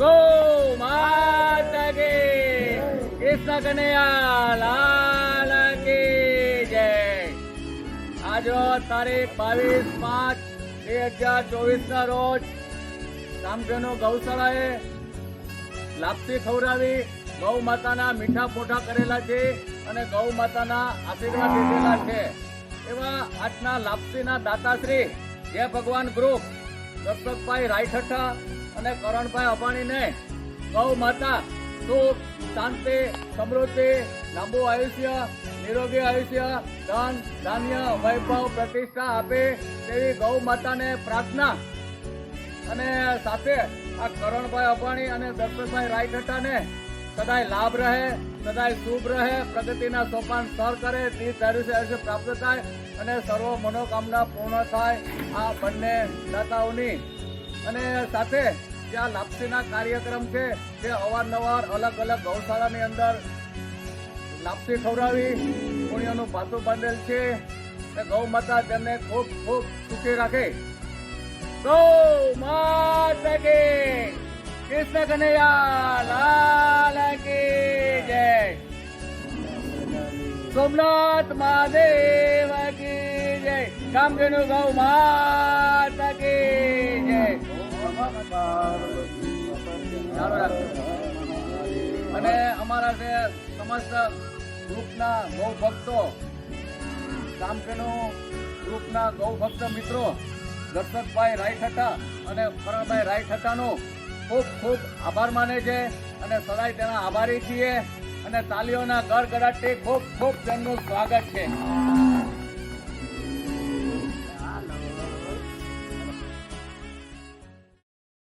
ગૌ તારીખ બાવીસ પાંચ બે હજાર ચોવીસના રોજ રામજનો ગૌશાળાએ લાપસી ખવડાવી ગૌ માતાના મીઠા પોઠા કરેલા છે અને ગૌ માતાના આશીર્વાદ લીધેલા છે. એવા આજના લાપસીના દાતાશ્રી, જય ભગવાન ગ્રુપ દત્તકભાઈ રાયઠઠા અને કરણભાઈ અબાણીને ગૌ માતા સુખ, શાંતિ, સમૃદ્ધિ, લાંબુ આયુષ્ય, નિરોગી આયુષ્ય, ધન, ધાન્ય, વૈભવ, પ્રતિષ્ઠા આપે તેવી ગૌ માતાને પ્રાર્થના. અને સાથે આ કરણભાઈ અબાણી અને દશરથભાઈ રાયઠઠાને સદાય લાભ રહે, સદાય શુભ રહે, પ્રગતિના સોપાન સર કરે તે ધાર્યું આયુષ્ય પ્રાપ્ત થાય અને સર્વ મનોકામના પૂર્ણ થાય આ બંને દાતાઓની. અને સાથે જે આ લાપસીના કાર્યક્રમ છે, તે અવારનવાર અલગ અલગ ગૌશાળાની અંદર લાપસી ખવડાવી, પુણ્યનું પાતું બાંધેલ છે અને ગૌ માતા તેમને ખૂબ ખૂબ સુખી રાખે ગૌ માતા કે કૃષ્ણ કનૈયા, લાલ કે જય સોમનાથ મહાદેવ કી જય કામધેનુ ગૌ માતા કી. અને અમારા જે સમસ્ત ગ્રુપના ગૌ ભક્તો કામધેનુ ગ્રુપના ગૌ ભક્ત મિત્રો, દર્શકભાઈ રાયઠઠા અને કરણભાઈ રાયઠઠાનો ખૂબ ખૂબ આભાર માને છે અને સદાય તેના આભારી છીએ અને તાલીઓના ગડગડાટથી ખૂબ ખૂબ તેમનું સ્વાગત છે.